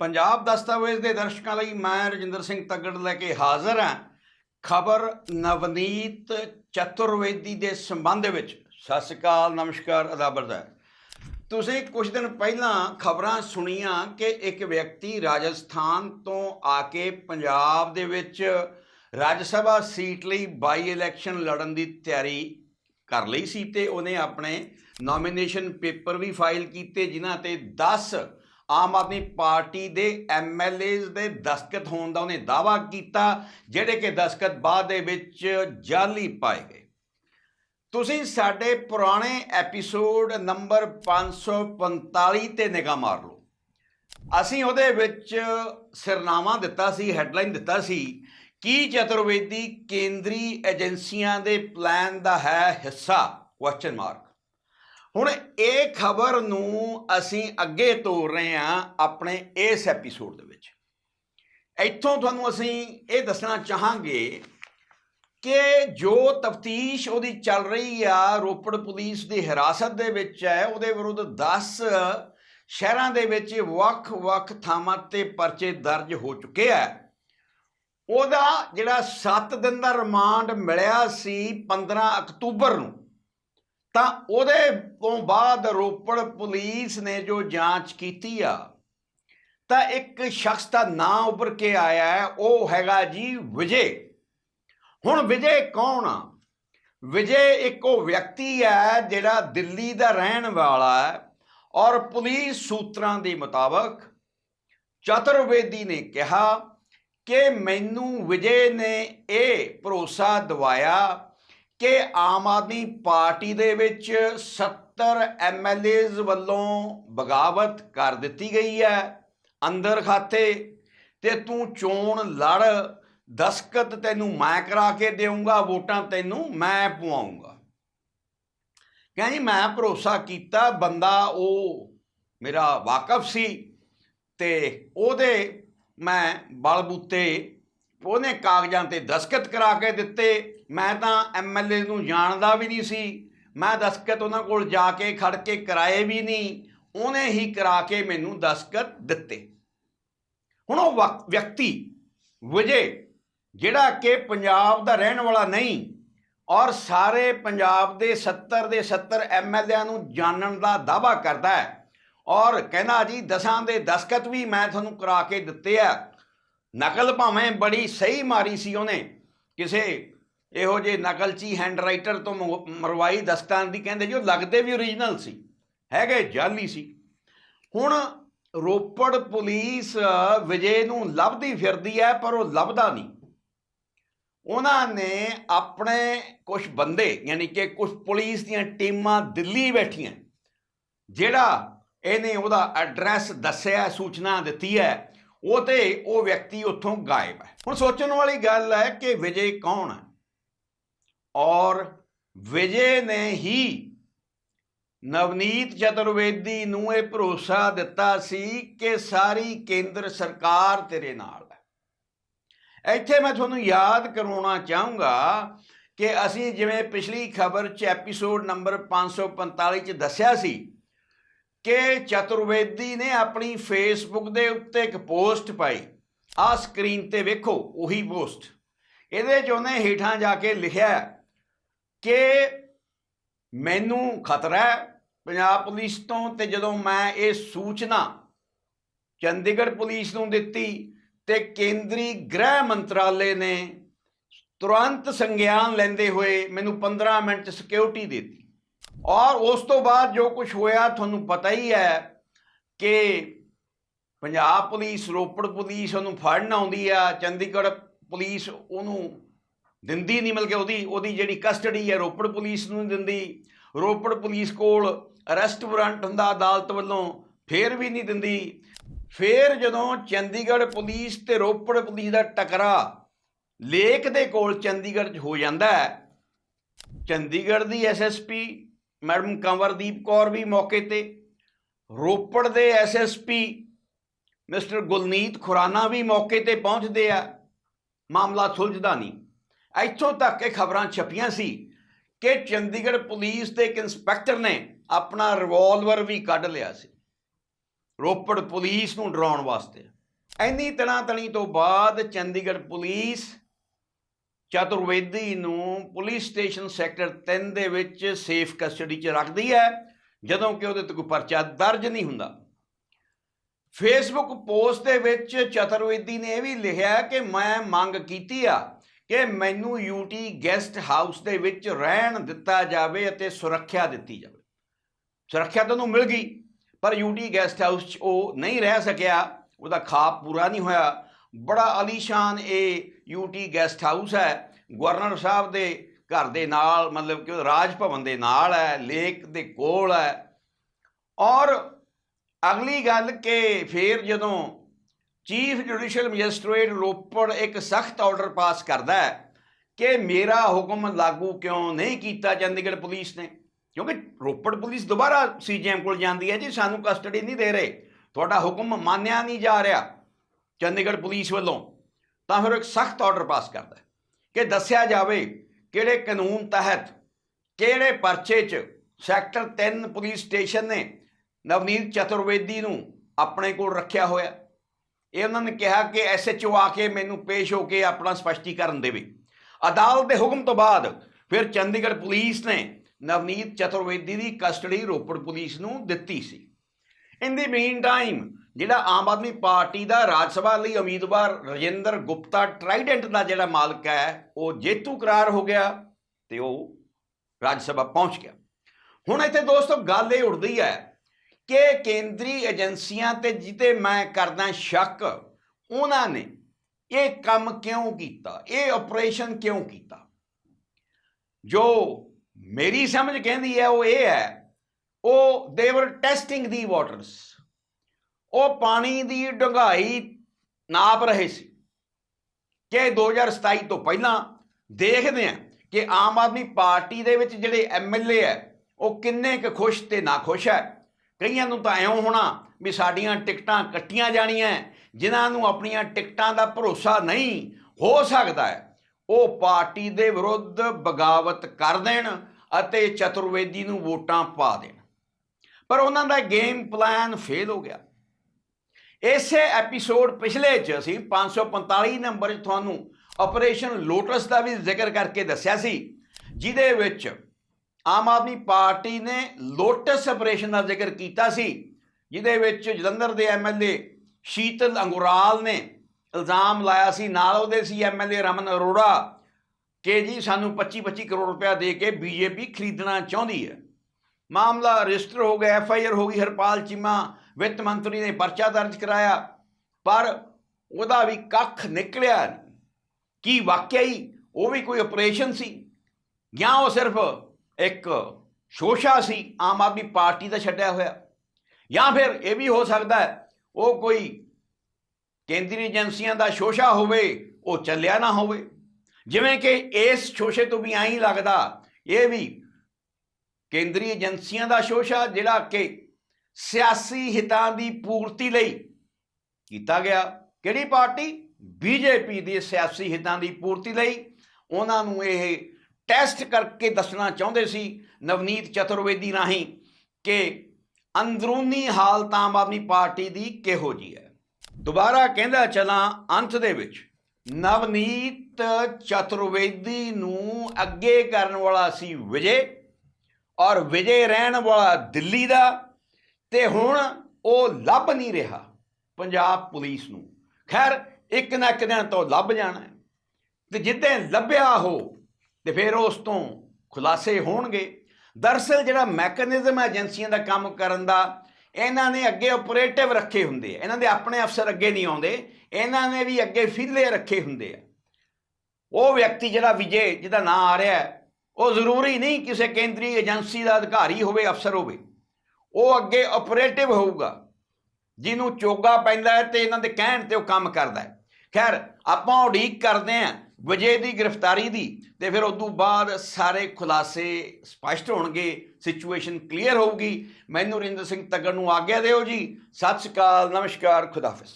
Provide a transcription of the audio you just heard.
ਪੰਜਾਬ ਦਸਤਾਵੇਜ਼ ਦੇ ਦਰਸ਼ਕਾਂ ਲਈ ਮੈਂ ਰਜਿੰਦਰ ਸਿੰਘ ਤੱਗੜ ਲੈ ਕੇ ਹਾਜ਼ਰ ਹਾਂ। ਖਬਰ ਨਵਨੀਤ ਚਤੁਰਵੇਦੀ ਦੇ ਸੰਬੰਧ ਵਿੱਚ। ਸਤਿ ਸ਼੍ਰੀ ਅਕਾਲ, ਨਮਸਕਾਰ ਅਦਾਬਰਦਾ ਤੁਸੀਂ ਕੁਝ ਦਿਨ ਪਹਿਲਾਂ ਖਬਰਾਂ ਸੁਣੀਆਂ ਕਿ ਇੱਕ ਵਿਅਕਤੀ ਰਾਜਸਥਾਨ ਤੋਂ ਆ ਕੇ ਪੰਜਾਬ ਦੇ ਵਿੱਚ ਰਾਜ ਸਭਾ ਸੀਟ ਲਈ ਬਾਈ ਇਲੈਕਸ਼ਨ ਲੜਨ ਦੀ ਤਿਆਰੀ ਕਰ ਲਈ ਸੀ ਤੇ ਉਹਨੇ ਆਪਣੇ ਨੋਮੀਨੇਸ਼ਨ ਪੇਪਰ ਵੀ ਫਾਈਲ ਕੀਤੇ, ਜਿਨ੍ਹਾਂ ਤੇ 10 ਆਮ ਆਦਮੀ ਪਾਰਟੀ ਦੇ ਐਮਐਲਏਜ਼ ਦੇ ਦਸਤਖਤ ਹੋਣ ਦਾ ਉਹਨੇ ਦਾਅਵਾ ਕੀਤਾ, ਜਿਹੜੇ ਕਿ ਦਸਤਖਤ ਬਾਅਦ ਦੇ ਵਿੱਚ ਜਾਲੀ ਪਾਏ ਗਏ। ਤੁਸੀਂ ਸਾਡੇ ਪੁਰਾਣੇ ਐਪੀਸੋਡ ਨੰਬਰ 545 ਤੇ ਨਿਗਾਹ ਮਾਰ ਲਓ। ਅਸੀਂ ਉਹਦੇ ਵਿੱਚ ਸਿਰਨਾਮਾ ਦਿੱਤਾ ਸੀ, ਹੈਡਲਾਈਨ ਦਿੱਤਾ ਸੀ, ਕੀ ਚਤੁਰਵੇਦੀ ਕੇਂਦਰੀ ਏਜੰਸੀਆਂ ਦੇ ਪਲਾਨ ਦਾ ਹੈ ਹਿੱਸਾ? ਕੁਐਸਚਨ ਮਾਰਕ ਹੁਣ ਇਹ ਖਬਰ ਨੂੰ ਅਸੀਂ ਅੱਗੇ ਤੋਰ ਰਹੇ ਹਾਂ ਆਪਣੇ ਇਸ ਐਪੀਸੋਡ ਦੇ ਵਿੱਚ। ਇੱਥੋਂ ਤੁਹਾਨੂੰ ਅਸੀਂ ਇਹ ਦੱਸਣਾ ਚਾਹਾਂਗੇ ਕਿ ਜੋ ਤਫਤੀਸ਼ ਉਹਦੀ ਚੱਲ ਰਹੀ ਆ, ਰੋਪੜ ਪੁਲਿਸ ਦੀ ਹਿਰਾਸਤ ਦੇ ਵਿੱਚ ਹੈ, ਉਹਦੇ ਵਿਰੁੱਧ 10 ਸ਼ਹਿਰਾਂ ਦੇ ਵਿੱਚ ਵੱਖ-ਵੱਖ ਥਾਵਾਂ ਤੇ ਪਰਚੇ ਦਰਜ ਹੋ ਚੁੱਕੇ ਆ। ਉਹਦਾ ਜਿਹੜਾ 7 ਦਿਨ ਦਾ ਰਿਮਾਂਡ ਮਿਲਿਆ ਸੀ 15 ਅਕਤੂਬਰ ਨੂੰ ਤਾਂ ਉਹਦੇ ਤੋਂ ਬਾਅਦ ਰੋਪੜ ਪੁਲਿਸ ਨੇ ਜੋ ਜਾਂਚ ਕੀਤੀ ਆ, ਤਾਂ ਇੱਕ ਸ਼ਖਸ ਦਾ ਨਾਂ ਉੱਭਰ ਕੇ ਆਇਆ ਹੈ, ਉਹ ਹੈਗਾ ਜੀ ਵਿਜੇ। ਹੁਣ ਵਿਜੇ ਕੌਣ ਆ? ਵਿਜੇ ਇੱਕ ਉਹ ਵਿਅਕਤੀ ਹੈ ਜਿਹੜਾ ਦਿੱਲੀ ਦਾ ਰਹਿਣ ਵਾਲਾ ਹੈ ਔਰ ਪੁਲਿਸ ਸੂਤਰਾਂ ਦੇ ਮੁਤਾਬਕ ਚਤੁਰਵੇਦੀ ਨੇ ਕਿਹਾ ਕਿ ਮੈਨੂੰ ਵਿਜੇ ਨੇ ਇਹ ਭਰੋਸਾ ਦਿਵਾਇਆ ਕਿ ਆਮ ਆਦਮੀ ਪਾਰਟੀ ਦੇ ਵਿੱਚ 70 ਐਮਐਲਏਜ਼ ਵੱਲੋਂ ਬਗਾਵਤ ਕਰ ਦਿੱਤੀ ਗਈ ਹੈ ਅੰਦਰ ਖਾਤੇ ਤੇ ਤੂੰ ਚੋਣ ਲੜ ਦਸਕਤ ਤੈਨੂੰ ਮੈਂ ਕਰਾ ਕੇ ਦੇਊਂਗਾ, ਵੋਟਾਂ ਤੈਨੂੰ ਮੈਂ ਪਵਾਉਂਗਾ ਕਹਿੰਦੀ, ਮੈਂ ਭਰੋਸਾ ਕੀਤਾ, ਬੰਦਾ ਉਹ ਮੇਰਾ ਵਾਕਫ ਸੀ ਤੇ ਉਹਦੇ ਮੈਂ ਬਲਬੂਤੇ ਉਹਨੇ ਕਾਗਜ਼ਾਂ ਤੇ ਦਸਖਤ ਕਰਾ ਕੇ ਦਿੱਤੇ ਮੈਂ ਤਾਂ ਐਮਐਲਏ ਨੂੰ ਜਾਣਦਾ ਵੀ ਨਹੀਂ ਸੀ। ਮੈਂ ਦਸਖਤ ਉਹਨਾਂ ਕੋਲ ਜਾ ਕੇ ਖੜ ਕੇ ਕਰਾਏ ਵੀ ਨਹੀਂ। ਉਹਨੇ ਹੀ ਕਰਾ ਕੇ ਮੈਨੂੰ ਦਸਖਤ ਦਿੱਤੇ। ਹੁਣ ਉਹ ਵਕ- ਵਿਅਕਤੀ, ਵਿਜੇ, ਜਿਹੜਾ ਕਿ ਪੰਜਾਬ ਦਾ ਰਹਿਣ ਵਾਲਾ ਨਹੀਂ ਔਰ ਸਾਰੇ ਪੰਜਾਬ ਦੇ 70 ਦੇ 70 ਐਮਐਲਏਆਂ ਨੂੰ ਜਾਣਨ ਦਾ ਦਾਵਾ ਕਰਦਾ ਹੈ ਔਰ ਕਹਿੰਦਾ ਜੀ, ਦਸਾਂ ਦੇ ਦਸਖਤ ਵੀ ਮੈਂ ਤੁਹਾਨੂੰ ਕਰਾ ਕੇ ਦਿੱਤੇ ਆ। ਨਕਲ ਭਾਵੇਂ ਬੜੀ ਸਹੀ ਮਾਰੀ ਸੀ ਉਹਨੇ। ਕਿਸੇ ਇਹੋ ਜਿਹੇ ਨਕਲਚੀ ਹੈਂਡ ਰਾਈਟਰ ਤੋਂ ਮੰਗਵਾ- ਮਰਵਾਈ ਦਸਤਾਂ ਦੀ, ਕਹਿੰਦੇ ਜੀ ਉਹ ਲੱਗਦੇ ਵੀ ਓਰੀਜਨਲ ਸੀ, ਹੈਗੇ ਜਾਲੀ ਸੀ। ਹੁਣ ਰੋਪੜ ਪੁਲਿਸ ਵਿਜੇ ਨੂੰ ਲੱਭਦੀ ਫਿਰਦੀ ਹੈ, ਪਰ ਉਹ ਲੱਭਦਾ ਨਹੀਂ। ਉਹਨਾਂ ਨੇ ਆਪਣੇ ਕੁਝ ਬੰਦੇ, ਯਾਨੀ ਕਿ ਕੁਝ ਪੁਲਿਸ ਦੀਆਂ ਟੀਮਾਂ ਦਿੱਲੀ ਬੈਠੀਆਂ, ਜਿਹੜਾ ਇਹਨੇ ਉਹਦਾ ਐਡਰੈਸ ਦੱਸਿਆ, ਸੂਚਨਾ ਦਿੱਤੀ ਹੈ, ਉਹ ਤੇ ਉਹ ਵਿਅਕਤੀ ਉੱਥੋਂ ਗਾਇਬ ਹੈ। ਹੁਣ ਸੋਚਣ ਵਾਲੀ ਗੱਲ ਹੈ ਕਿ ਵਿਜੇ ਕੌਣ ਹੈ? ਔਰ ਵਿਜੇ ਨੇ ਹੀ ਨਵਨੀਤ ਚਤੁਰਵੇਦੀ ਨੂੰ ਇਹ ਭਰੋਸਾ ਦਿੱਤਾ ਸੀ ਕਿ ਸਾਰੀ ਕੇਂਦਰ ਸਰਕਾਰ ਤੇਰੇ ਨਾਲ ਹੈ। ਇੱਥੇ ਮੈਂ ਤੁਹਾਨੂੰ ਯਾਦ ਕਰਵਾਉਣਾ ਚਾਹੂੰਗਾ ਕਿ ਅਸੀਂ ਜਿਵੇਂ ਪਿਛਲੀ ਖਬਰ 'ਚ ਐਪੀਸੋਡ ਨੰਬਰ 545 'ਚ ਦੱਸਿਆ ਸੀ ਕਿ ਚਤੁਰਵੇਦੀ ਨੇ ਆਪਣੀ ਫੇਸਬੁੱਕ ਦੇ ਉੱਤੇ ਇੱਕ ਪੋਸਟ ਪਾਈ। ਆਹ ਸਕਰੀਨ ਤੇ ਵੇਖੋ, ਉਹੀ ਪੋਸਟ। ਇਹਦੇ 'ਚ ਉਹਨੇ ਹੇਠਾਂ ਜਾ ਕੇ ਲਿਖਿਆ ਕਿ ਮੈਨੂੰ ਖਤਰਾ ਹੈ ਪੰਜਾਬ ਪੁਲਿਸ ਤੋਂ ਤੇ ਜਦੋਂ ਮੈਂ ਇਹ ਸੂਚਨਾ ਚੰਡੀਗੜ੍ਹ ਪੁਲਿਸ ਨੂੰ ਦਿੱਤੀ ਤੇ ਕੇਂਦਰੀ ਗ੍ਰਹਿ ਮੰਤਰਾਲੇ ਨੇ ਤੁਰੰਤ ਸੰਗਿਆਨ ਲੈਂਦੇ ਹੋਏ ਮੈਨੂੰ 15 ਮਿੰਟ ਚ ਸਿਕਿਉਰਿਟੀ ਦਿੱਤੀ। ਔਰ ਉਸ ਤੋਂ ਬਾਅਦ ਜੋ ਕੁਝ ਹੋਇਆ ਤੁਹਾਨੂੰ ਪਤਾ ਹੀ ਹੈ ਕਿ ਪੰਜਾਬ ਪੁਲਿਸ, ਰੋਪੜ ਪੁਲਿਸ ਉਹਨੂੰ ਫੜਨ ਆਉਂਦੀ ਆ, ਚੰਡੀਗੜ੍ਹ ਪੁਲਿਸ ਉਹਨੂੰ ਦਿੰਦੀ ਨਹੀਂ ਮਿਲ ਕੇ ਉਹਦੀ ਉਹਦੀ ਜਿਹੜੀ ਕਸਟਡੀ ਹੈ ਰੋਪੜ ਪੁਲਿਸ ਨੂੰ ਦਿੰਦੀ। ਰੋਪੜ ਪੁਲਿਸ ਕੋਲ ਅਰੈਸਟ ਵਾਰੰਟ ਹੁੰਦਾ ਅਦਾਲਤ ਵੱਲੋਂ, ਫੇਰ ਵੀ ਨਹੀਂ ਦਿੰਦੀ। ਫੇਰ ਜਦੋਂ ਚੰਡੀਗੜ੍ਹ ਪੁਲਿਸ ਤੇ ਰੋਪੜ ਪੁਲਿਸ ਦਾ ਟਕਰਾ, ਲੇਕ ਦੇ ਕੋਲ ਚੰਡੀਗੜ੍ਹ 'ਚ ਹੋ ਜਾਂਦਾ ਹੈ। ਚੰਡੀਗੜ੍ਹ ਦੀ ਐਸਐਸਪੀ ਮੈਡਮ ਕੰਵਰਦੀਪ ਕੌਰ ਵੀ ਮੌਕੇ ਤੇ, ਰੋਪੜ ਦੇ ਐਸਐਸਪੀ ਮਿਸਟਰ ਗੁਲਨੀਤ ਖੁਰਾਨਾ ਵੀ ਮੌਕੇ ਤੇ ਪਹੁੰਚਦੇ ਆ। ਮਾਮਲਾ ਸੁਲਝਦਾ ਨਹੀਂ। ਇੱਥੋਂ ਤੱਕ ਇਹ ਖਬਰਾਂ ਛਪੀਆਂ ਸੀ ਕਿ ਚੰਡੀਗੜ੍ਹ ਪੁਲਿਸ ਦੇ ਇੱਕ ਇੰਸਪੈਕਟਰ ਨੇ ਆਪਣਾ ਰਿਵਾਲਵਰ ਵੀ ਕੱਢ ਲਿਆ ਸੀ। ਰੋਪੜ ਪੁਲਿਸ ਨੂੰ ਡਰਾਉਣ ਵਾਸਤੇ। ਇੰਨੀ ਤਣਾ ਤਣੀ ਤੋਂ ਬਾਅਦ ਚੰਡੀਗੜ੍ਹ ਪੁਲਿਸ ਚਤੁਰਵੇਦੀ ਨੂੰ ਪੁਲਿਸ ਸਟੇਸ਼ਨ ਸੈਕਟਰ 3 ਦੇ ਵਿੱਚ ਸੇਫ ਕਸਟਡੀ 'ਚ ਰੱਖਦੀ ਹੈ, ਜਦੋਂ ਕਿ ਉਹਦੇ ਤੇ ਕੋਈ ਪਰਚਾ ਦਰਜ ਨਹੀਂ ਹੁੰਦਾ। ਫੇਸਬੁੱਕ ਪੋਸਟ ਦੇ ਵਿੱਚ ਚਤੁਰਵੇਦੀ ਨੇ ਇਹ ਵੀ ਲਿਖਿਆ ਕਿ ਮੈਂ ਮੰਗ ਕੀਤੀ ਆ ਕਿ ਮੈਨੂੰ ਯੂਟੀ ਗੈਸਟ ਹਾਊਸ ਦੇ ਵਿੱਚ ਰਹਿਣ ਦਿੱਤਾ ਜਾਵੇ ਅਤੇ ਸੁਰੱਖਿਆ ਦਿੱਤੀ ਜਾਵੇ। ਸੁਰੱਖਿਆ ਤਾਂ ਉਹਨੂੰ ਮਿਲ ਗਈ, ਪਰ ਯੂਟੀ ਗੈਸਟ ਹਾਊਸ 'ਚ ਉਹ ਨਹੀਂ ਰਹਿ ਸਕਿਆ, ਉਹਦਾ ਖਾਬ ਪੂਰਾ ਨਹੀਂ ਹੋਇਆ। ਬੜਾ ਅਲੀਸ਼ਾਨ ਇਹ ਯੂਟੀ ਗੈਸਟ ਹਾਊਸ ਹੈ। ਗਵਰਨਰ ਸਾਹਿਬ ਦੇ ਘਰ ਦੇ ਨਾਲ, ਮਤਲਬ ਕਿ ਉਹ ਰਾਜ ਭਵਨ ਦੇ ਨਾਲ ਹੈ, ਲੇਕ ਦੇ ਕੋਲ ਹੈ। ਔਰ ਅਗਲੀ ਗੱਲ ਕਿ ਫਿਰ ਜਦੋਂ ਚੀਫ ਜੁਡੀਸ਼ੀਅਲ ਮੈਜਿਸਟ੍ਰੇਟ ਰੋਪੜ ਇੱਕ ਸਖਤ ਆਰਡਰ ਪਾਸ ਕਰਦਾ ਹੈ ਕਿ ਮੇਰਾ ਹੁਕਮ ਲਾਗੂ ਕਿਉਂ ਨਹੀਂ ਕੀਤਾ ਚੰਡੀਗੜ੍ਹ ਪੁਲਿਸ ਨੇ? ਕਿਉਂਕਿ ਰੋਪੜ ਪੁਲਿਸ ਦੁਬਾਰਾ ਸੀਜੀਐਮ ਕੋਲ ਜਾਂਦੀ ਹੈ ਜੀ, ਸਾਨੂੰ ਕਸਟਡੀ ਨਹੀਂ ਦੇ ਰਹੇ। ਤੁਹਾਡਾ ਹੁਕਮ ਮੰਨਿਆ ਨਹੀਂ ਜਾ ਰਿਹਾ ਚੰਡੀਗੜ੍ਹ ਪੁਲਿਸ ਵੱਲੋਂ। ਤਾਂ ਫਿਰ ਇੱਕ ਸਖਤ ਆਰਡਰ ਪਾਸ ਕਰਦਾ ਕਿ ਦੱਸਿਆ ਜਾਵੇ ਕਿਹੜੇ ਕਾਨੂੰਨ ਤਹਿਤ ਕਿਹੜੇ ਪਰਚੇ 'ਚ ਸੈਕਟਰ 3 ਪੁਲਿਸ ਸਟੇਸ਼ਨ ਨੇ ਨਵਨੀਤ ਚਤੁਰਵੇਦੀ ਨੂੰ ਆਪਣੇ ਕੋਲ ਰੱਖਿਆ ਹੋਇਆ। ਇਹ ਉਹਨਾਂ ਨੇ ਕਿਹਾ ਕਿ ਐਸਐਚਓ ਆ ਕੇ ਮੈਨੂੰ ਪੇਸ਼ ਹੋ ਕੇ ਆਪਣਾ ਸਪਸ਼ਟੀਕਰਨ ਦੇਵੇ। ਅਦਾਲਤ ਦੇ ਹੁਕਮ ਤੋਂ ਬਾਅਦ ਫਿਰ ਚੰਡੀਗੜ੍ਹ ਪੁਲਿਸ ਨੇ ਨਵਨੀਤ ਚਤੁਰਵੇਦੀ ਦੀ ਕਸਟਡੀ ਰੋਪੜ ਪੁਲਿਸ ਨੂੰ ਦਿੱਤੀ ਸੀ। ਇਨ ਦੀ ਮੀਨ ਟਾਈਮ ਜਿਹੜਾ ਆਮ ਆਦਮੀ ਪਾਰਟੀ ਦਾ ਰਾਜ ਸਭਾ ਲਈ ਉਮੀਦਵਾਰ ਰਜਿੰਦਰ ਗੁਪਤਾ ਟਰਾਈਡੈਂਟ ਦਾ ਜਿਹੜਾ ਮਾਲਕ ਹੈ, ਉਹ ਜੇਤੂ ਕਰਾਰ ਹੋ ਗਿਆ ਤੇ ਉਹ ਰਾਜ ਸਭਾ ਪਹੁੰਚ ਗਿਆ। ਹੁਣ ਇੱਥੇ ਦੋਸਤੋ, ਗੱਲ ਇਹ ਉੱਠਦੀ ਹੈ ਕਿ ਕੇਂਦਰੀ ਏਜੰਸੀਆਂ ਤੇ ਜਿੱਤੇ ਮੈਂ ਕਰਦਾ ਸ਼ੱਕ, ਉਹਨਾਂ ਨੇ ਇਹ ਕੰਮ ਕਿਉਂ ਕੀਤਾ? ਇਹ ਆਪਰੇਸ਼ਨ ਕਿਉਂ ਕੀਤਾ? ਜੋ ਮੇਰੀ ਸਮਝ ਕਹਿੰਦੀ ਹੈ, ਉਹ ਇਹ ਹੈ, ਉਹ ਦੇ ਵਰ ਟੈਸਟਿੰਗ ਦੀ ਵਾਟਰਸ ਉਹ ਪਾਣੀ ਦੀ ਡੁੰਗਾਈ ਨਾਪ ਰਹੇ ਸੀ ਕਿ 2027 ਤੋਂ ਪਹਿਲਾਂ ਦੇਖਦੇ ਆ ਕਿ ਆਮ ਆਦਮੀ ਪਾਰਟੀ ਦੇ ਵਿੱਚ ਜਿਹੜੇ ਐਮਐਲਏ ਹੈ, ਉਹ ਕਿੰਨੇ ਕੁ ਖੁਸ਼ ਤੇ ਨਾ ਖੁਸ਼ ਹੈ। ਕਈਆਂ ਨੂੰ ਤਾਂ ਐਉਂ ਹੋਣਾ ਵੀ ਸਾਡੀਆਂ ਟਿਕਟਾਂ ਕੱਟੀਆਂ ਜਾਣੀਆਂ ਜਿਨ੍ਹਾਂ ਨੂੰ ਆਪਣੀਆਂ ਟਿਕਟਾਂ ਦਾ ਭਰੋਸਾ ਨਹੀਂ ਹੋ ਸਕਦਾ ਹੈ, ਉਹ ਪਾਰਟੀ ਦੇ ਵਿਰੁੱਧ ਬਗਾਵਤ ਕਰ ਦੇਣ ਅਤੇ ਚਤੁਰਵੇਦੀ ਨੂੰ ਵੋਟਾਂ ਪਾ ਦੇਣ। ਪਰ ਉਹਨਾਂ ਦਾ ਗੇਮ ਪਲਾਨ ਫੇਲ ਹੋ ਗਿਆ। ਇਸੇ ਐਪੀਸੋਡ ਪਿਛਲੇ ਚ ਅਸੀਂ 545 ਨੰਬਰ 'ਚ ਤੁਹਾਨੂੰ ਆਪਰੇਸ਼ਨ ਲੋਟਸ ਦਾ ਵੀ ਜ਼ਿਕਰ ਕਰਕੇ ਦੱਸਿਆ ਸੀ, ਜਿਹਦੇ ਵਿੱਚ ਆਮ ਆਦਮੀ ਪਾਰਟੀ ਨੇ ਲੋਟਸ ਆਪਰੇਸ਼ਨ ਦਾ ਜ਼ਿਕਰ ਕੀਤਾ ਸੀ, ਜਿਹਦੇ ਵਿੱਚ ਜਲੰਧਰ ਦੇ ਐਮਐਲਏ ਸ਼ੀਤਲ ਅੰਗੁਰਾਲ ਨੇ ਇਲਜ਼ਾਮ ਲਾਇਆ ਸੀ। ਨਾਲ ਉਹਦੇ ਸੀ ਐਮਐਲਏ ਰਮਨ ਅਰੋੜਾ ਕਿ ਜੀ ਸਾਨੂੰ 25-25 ਕਰੋੜ ਰੁਪਇਆ ਦੇ ਕੇ ਬੀਜੇਪੀ ਖਰੀਦਣਾ ਚਾਹੁੰਦੀ ਹੈ। ਮਾਮਲਾ ਰਜਿਸਟਰ ਹੋ ਗਿਆ ਐਫਆਈਆਰ ਹੋ ਗਈ, ਹਰਪਾਲ ਚੀਮਾ ਵਿੱਤ ਮੰਤਰੀ ਨੇ ਪਰਚਾ ਦਰਜ ਕਰਾਇਆ, ਪਰ ਉਹਦਾ ਵੀ ਕੱਖ ਨਿਕਲਿਆ ਕੀ ਵਾਕਿਆ ਹੀ ਉਹ ਵੀ ਕੋਈ ਆਪਰੇਸ਼ਨ ਸੀ ਜਾਂ ਉਹ ਸਿਰਫ ਇੱਕ ਸ਼ੋਸ਼ਾ ਸੀ, ਆਮ ਆਦਮੀ ਪਾਰਟੀ ਦਾ ਛੱਡਿਆ ਹੋਇਆ। ਜਾਂ ਫਿਰ ਇਹ ਵੀ ਹੋ ਸਕਦਾ ਹੈ, ਉਹ ਕੋਈ ਕੇਂਦਰੀ ਏਜੰਸੀਆਂ ਦਾ ਸ਼ੋਸ਼ਾ ਹੋਵੇ, ਉਹ ਚੱਲਿਆ ਨਾ ਹੋਵੇ। ਜਿਵੇਂ ਕਿ ਇਸ ਸ਼ੋਸ਼ੇ ਤੋਂ ਵੀ ਐਂ ਲੱਗਦਾ, ਇਹ ਵੀ ਕੇਂਦਰੀ ਏਜੰਸੀਆਂ ਦਾ ਸ਼ੋਸ਼ਾ, ਜਿਹੜਾ ਕਿ ਸਿਆਸੀ ਹਿੱਤਾਂ ਦੀ ਪੂਰਤੀ ਲਈ ਕੀਤਾ ਗਿਆ। ਕਿਹੜੀ ਪਾਰਟੀ? ਬੀਜੇਪੀ ਦੀ ਸਿਆਸੀ ਹਿੱਤਾਂ ਦੀ ਪੂਰਤੀ ਲਈ। ਉਹਨਾਂ ਨੂੰ ਇਹ ਟੈਸਟ ਕਰਕੇ ਦੱਸਣਾ ਚਾਹੁੰਦੇ ਸੀ ਨਵਨੀਤ ਚਤੁਰਵੇਦੀ ਰਾਹੀਂ ਕਿ ਅੰਦਰੂਨੀ ਹਾਲਤ ਆਮ ਆਦਮੀ ਪਾਰਟੀ ਦੀ ਕਿਹੋ ਜੀ ਹੈ। ਦੁਬਾਰਾ ਕਹਿੰਦਾ ਚਲਾਂ ਅੰਤ ਦੇ ਵਿੱਚ, ਨਵਨੀਤ ਚਤੁਰਵੇਦੀ ਨੂੰ ਅੱਗੇ ਕਰਨ ਵਾਲਾ ਸੀ ਵਿਜੇ ਔਰ ਵਿਜੇ ਰਹਿਣ ਵਾਲਾ ਦਿੱਲੀ ਦਾ ਤੇ ਹੁਣ ਉਹ ਲੱਭ ਨਹੀਂ ਰਿਹਾ ਪੰਜਾਬ ਪੁਲਿਸ ਨੂੰ। ਖੈਰ, ਇੱਕ ਨਾ ਇੱਕ ਦਿਨ ਤੋਂ ਲੱਭ ਜਾਣਾ ਹੈ ਤੇ ਜਿੱਦਾਂ ਲੱਭਿਆ ਹੋ ਤੇ ਫਿਰ ਉਸ ਤੋਂ ਖੁਲਾਸੇ ਹੋਣਗੇ। ਦਰਸਲ ਜਿਹੜਾ ਮੈਕੈਨਿਜ਼ਮ ਹੈ ਏਜੰਸੀਆਂ ਦਾ ਕੰਮ ਕਰਨ ਦਾ, ਇਹਨਾਂ ਨੇ ਅੱਗੇ ਆਪਰੇਟਿਵ ਰੱਖੇ ਹੁੰਦੇ ਆ। ਇਹਨਾਂ ਦੇ ਆਪਣੇ ਅਫਸਰ ਅੱਗੇ ਨਹੀਂ ਆਉਂਦੇ, ਇਹਨਾਂ ਨੇ ਵੀ ਅੱਗੇ ਫਿੱਲੇ ਰੱਖੇ ਹੁੰਦੇ ਆ। ਉਹ ਵਿਅਕਤੀ ਜਿਹੜਾ ਵਿਜੇ, ਜਿਹਦਾ ਨਾਂ ਆ ਰਿਹਾ, ਉਹ ਜ਼ਰੂਰੀ ਨਹੀਂ ਕਿਸੇ ਕੇਂਦਰੀ ਏਜੰਸੀ ਦਾ ਅਧਿਕਾਰੀ ਹੋਵੇ, ਅਫਸਰ ਹੋਵੇ। ਉਹ ਅੱਗੇ ਆਪਰੇਟਿਵ ਹੋਊਗਾ। ਜਿਹਨੂੰ ਚੋਗਾ ਪੈਂਦਾ ਹੈ ਤੇ ਇਹਨਾਂ ਦੇ ਕਹਿਣ ਤੇ ਉਹ ਕੰਮ ਕਰਦਾ ਹੈ। ਖੈਰ, ਆਪਾਂ ਉਡੀਕ ਕਰਦੇ ਆਂ ਵਿਜੇ ਦੀ ਗ੍ਰਿਫਤਾਰੀ ਦੀ ਤੇ ਫਿਰ ਉਸ ਤੋਂ ਬਾਅਦ ਸਾਰੇ ਖੁਲਾਸੇ ਸਪਸ਼ਟ ਹੋਣਗੇ ਸਿਚੁਏਸ਼ਨ ਕਲੀਅਰ ਹੋਊਗੀ। ਮੈਨੂੰ ਰਿੰਦਰ ਸਿੰਘ ਤੱਗੜ ਨੂੰ ਆਗਿਆ ਦਿਓ ਜੀ। ਸਤਿ ਸ਼੍ਰੀ ਅਕਾਲ, ਨਮਸਕਾਰ ਖੁਦਾਫਿਜ਼